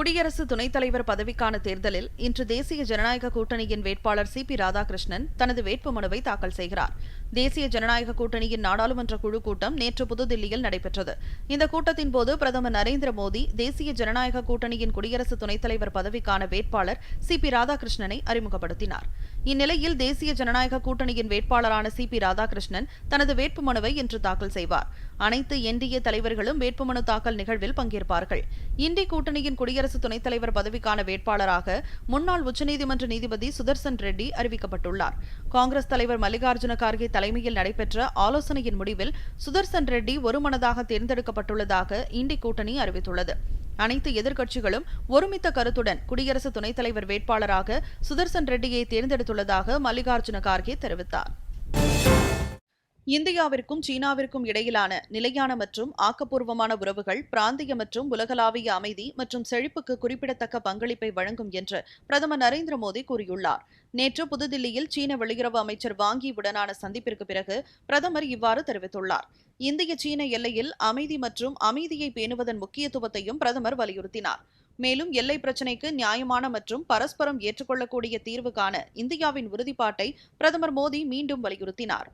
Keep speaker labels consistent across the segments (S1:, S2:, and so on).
S1: குடியரசு துணைத் தலைவர் பதவிக்கான தேர்தலில் இன்று தேசிய ஜனநாயக கூட்டணியின் வேட்பாளர் சி பி ராதாகிருஷ்ணன் தனது வேட்புமனுவை தாக்கல் செய்கிறார் தேசிய ஜனநாயக கூட்டணியின் நாடாளுமன்ற குழு கூட்டம் நேற்று புதுதில்லியில் நடைபெற்றது இந்த கூட்டத்தின் போது பிரதமர் நரேந்திர மோடி தேசிய ஜனநாயக கூட்டணியின் குடியரசு துணைத் தலைவர் பதவிக்கான வேட்பாளர் சி பி ராதாகிருஷ்ணனை அறிமுகப்படுத்தினார் இந்நிலையில் தேசிய ஜனநாயக கூட்டணியின் வேட்பாளரான சி பி ராதாகிருஷ்ணன் தனது வேட்புமனுவை இன்று தாக்கல் செய்வார் அனைத்து என்டிஏ தலைவர்களும் வேட்புமனு தாக்கல் நிகழ்வில் பங்கேற்பார்கள் இந்தி கூட்டணியின் குடியரசு துணைத் தலைவர் பதவிக்கான வேட்பாளராக முன்னாள் உச்சநீதிமன்ற நீதிபதி சுதர்சன் ரெட்டி அறிவிக்கப்பட்டுள்ளார் காங்கிரஸ் தலைவர் மல்லிகார்ஜுன கார்கே தலைமையில் நடைபெற்ற ஆலோசனையின் முடிவில் சுதர்சன் ரெட்டி ஒருமனதாக தேர்ந்தெடுக்கப்பட்டுள்ளதாக இண்டி கூட்டணி அறிவித்துள்ளது அனைத்து எதிர்க்கட்சிகளும் ஒருமித்த கருத்துடன் குடியரசு துணைத் தலைவர் வேட்பாளராக சுதர்சன் ரெட்டியை தேர்ந்தெடுத்துள்ளதாக மல்லிகார்ஜுன கார்கே தெரிவித்தார் இந்தியாவிற்கும் சீனாவிற்கும் இடையிலான நிலையான மற்றும் ஆக்கப்பூர்வமான உறவுகள் பிராந்திய மற்றும் உலகளாவிய அமைதி மற்றும் செழிப்புக்கு குறிப்பிடத்தக்க பங்களிப்பை வழங்கும் என்று பிரதமர் நரேந்திர மோடி கூறியுள்ளார் நேற்று புதுதில்லியில் சீன வெளியுறவு அமைச்சர் வாங்கி உடனான சந்திப்பிற்கு பிறகு பிரதமர் இவ்வாறு தெரிவித்துள்ளார் இந்திய சீன எல்லையில் அமைதி மற்றும் அமைதியை பேணுவதன் முக்கியத்துவத்தையும் பிரதமர் வலியுறுத்தினார் மேலும் எல்லை பிரச்சினைக்கு நியாயமான மற்றும் பரஸ்பரம் ஏற்றுக்கொள்ளக்கூடிய தீர்வு காண இந்தியாவின் உறுதிப்பாட்டை பிரதமர் மோடி மீண்டும் வலியுறுத்தினார்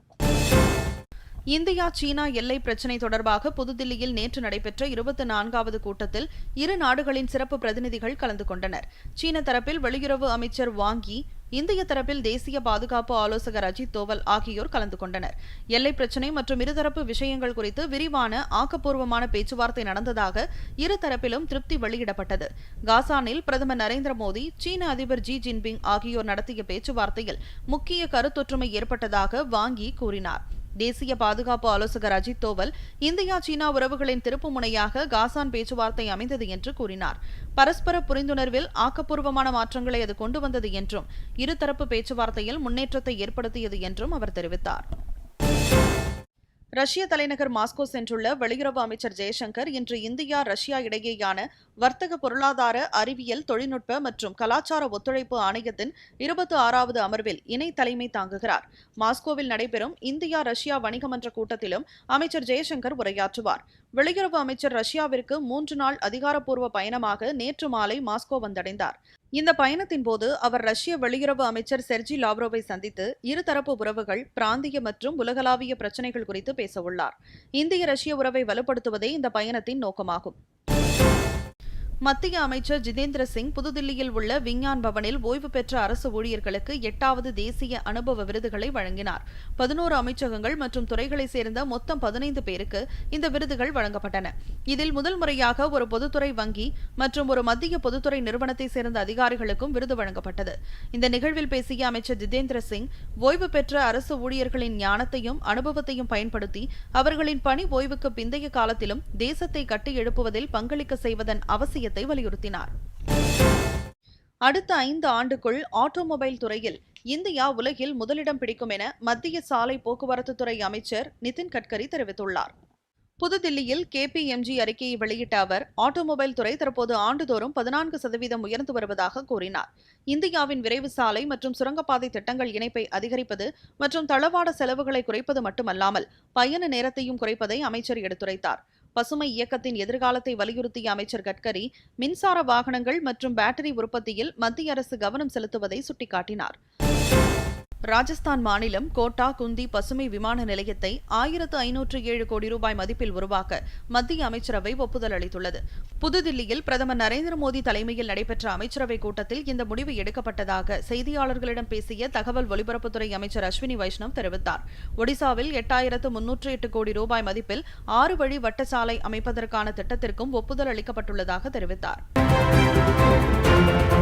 S1: இந்தியா சீனா எல்லை பிரச்சினை தொடர்பாக புதுதில்லியில் நேற்று நடைபெற்ற இருபத்தி நான்காவது கூட்டத்தில் இரு நாடுகளின் சிறப்பு பிரதிநிதிகள் கலந்து கொண்டனர் சீன தரப்பில் வெளியுறவு அமைச்சர் வாங்கி இந்திய தரப்பில் தேசிய பாதுகாப்பு ஆலோசகர் அஜித் தோவல் ஆகியோர் கலந்து கொண்டனர் எல்லை பிரச்சினை மற்றும் இருதரப்பு விஷயங்கள் குறித்து விரிவான ஆக்கப்பூர்வமான பேச்சுவார்த்தை நடந்ததாக இருதரப்பிலும் திருப்தி வெளியிடப்பட்டது காசானில் பிரதமர் நரேந்திர மோடி சீன அதிபர் ஜி ஜின்பிங் ஆகியோர் நடத்திய பேச்சுவார்த்தையில் முக்கிய கருத்தொற்றுமை ஏற்பட்டதாக வாங்கி கூறினார் தேசிய பாதுகாப்பு ஆலோசகர் அஜித் தோவல் இந்தியா சீனா உறவுகளின் திருப்பு முனையாக காசான் பேச்சுவார்த்தை அமைந்தது என்று கூறினார் பரஸ்பர புரிந்துணர்வில் ஆக்கப்பூர்வமான மாற்றங்களை அது கொண்டு வந்தது என்றும் இருதரப்பு பேச்சுவார்த்தையில் முன்னேற்றத்தை ஏற்படுத்தியது என்றும் அவர் தெரிவித்தார் ரஷ்ய தலைநகர் மாஸ்கோ சென்றுள்ள வெளியுறவு அமைச்சர் ஜெய்சங்கர் இன்று இந்தியா ரஷ்யா இடையேயான வர்த்தக பொருளாதார அறிவியல் தொழில்நுட்ப மற்றும் கலாச்சார ஒத்துழைப்பு ஆணையத்தின் இருபத்தி ஆறாவது அமர்வில் இணை தலைமை தாங்குகிறார் மாஸ்கோவில் நடைபெறும் இந்தியா ரஷ்யா வணிகமன்ற கூட்டத்திலும் அமைச்சர் ஜெய்சங்கர் உரையாற்றுவார் வெளியுறவு அமைச்சர் ரஷ்யாவிற்கு மூன்று நாள் அதிகாரப்பூர்வ பயணமாக நேற்று மாலை மாஸ்கோ வந்தடைந்தார் இந்த பயணத்தின் போது அவர் ரஷ்ய வெளியுறவு அமைச்சர் செர்ஜி லாவ்ரோவை சந்தித்து இருதரப்பு உறவுகள் பிராந்திய மற்றும் உலகளாவிய பிரச்சினைகள் குறித்து பேசவுள்ளார் இந்திய ரஷ்ய உறவை வலுப்படுத்துவதே இந்த பயணத்தின் நோக்கமாகும் மத்திய அமைச்சர் ஜிதேந்திர சிங் புதுதில்லியில் உள்ள விஞ்ஞான் பவனில் ஓய்வு பெற்ற அரசு ஊழியர்களுக்கு எட்டாவது தேசிய அனுபவ விருதுகளை வழங்கினார் பதினோரு அமைச்சகங்கள் மற்றும் துறைகளைச் சேர்ந்த மொத்தம் பதினைந்து பேருக்கு இந்த விருதுகள் வழங்கப்பட்டன இதில் முதல் முறையாக ஒரு பொதுத்துறை வங்கி மற்றும் ஒரு மத்திய பொதுத்துறை நிறுவனத்தைச் சேர்ந்த அதிகாரிகளுக்கும் விருது வழங்கப்பட்டது இந்த நிகழ்வில் பேசிய அமைச்சர் ஜிதேந்திர சிங் ஓய்வு பெற்ற அரசு ஊழியர்களின் ஞானத்தையும் அனுபவத்தையும் பயன்படுத்தி அவர்களின் பணி ஓய்வுக்கு பிந்தைய காலத்திலும் தேசத்தை கட்டி எழுப்புவதில் பங்களிக்க செய்வதன் அவசியம் அவசியத்தை வலியுறுத்தினார் அடுத்த ஐந்து ஆண்டுக்குள் ஆட்டோமொபைல் துறையில் இந்தியா உலகில் முதலிடம் பிடிக்கும் என மத்திய சாலை போக்குவரத்துத்துறை அமைச்சர் நிதின் கட்கரி தெரிவித்துள்ளார் புதுதில்லியில் கேபிஎம்ஜி அறிக்கையை வெளியிட்ட அவர் ஆட்டோமொபைல் துறை தற்போது ஆண்டுதோறும் பதினான்கு சதவீதம் உயர்ந்து வருவதாக கூறினார் இந்தியாவின் விரைவு சாலை மற்றும் சுரங்கப்பாதை திட்டங்கள் இணைப்பை அதிகரிப்பது மற்றும் தளவாட செலவுகளை குறைப்பது மட்டுமல்லாமல் பயண நேரத்தையும் குறைப்பதை அமைச்சர் எடுத்துரைத்தார் பசுமை இயக்கத்தின் எதிர்காலத்தை வலியுறுத்திய அமைச்சர் கட்கரி மின்சார வாகனங்கள் மற்றும் பேட்டரி உற்பத்தியில் மத்திய அரசு கவனம் செலுத்துவதை சுட்டிக்காட்டினார் ராஜஸ்தான் மாநிலம் கோட்டா குந்தி பசுமை விமான நிலையத்தை ஆயிரத்து ஐநூற்று ஏழு கோடி ரூபாய் மதிப்பில் உருவாக்க மத்திய அமைச்சரவை ஒப்புதல் அளித்துள்ளது புதுதில்லியில் பிரதமர் நரேந்திர மோடி தலைமையில் நடைபெற்ற அமைச்சரவைக் கூட்டத்தில் இந்த முடிவு எடுக்கப்பட்டதாக செய்தியாளர்களிடம் பேசிய தகவல் ஒலிபரப்புத்துறை அமைச்சர் அஸ்வினி வைஷ்ணவ் தெரிவித்தார் ஒடிசாவில் எட்டாயிரத்து முன்னூற்று எட்டு கோடி ரூபாய் மதிப்பில் ஆறு வழி வட்டசாலை அமைப்பதற்கான திட்டத்திற்கும் ஒப்புதல் அளிக்கப்பட்டுள்ளதாக தெரிவித்தார்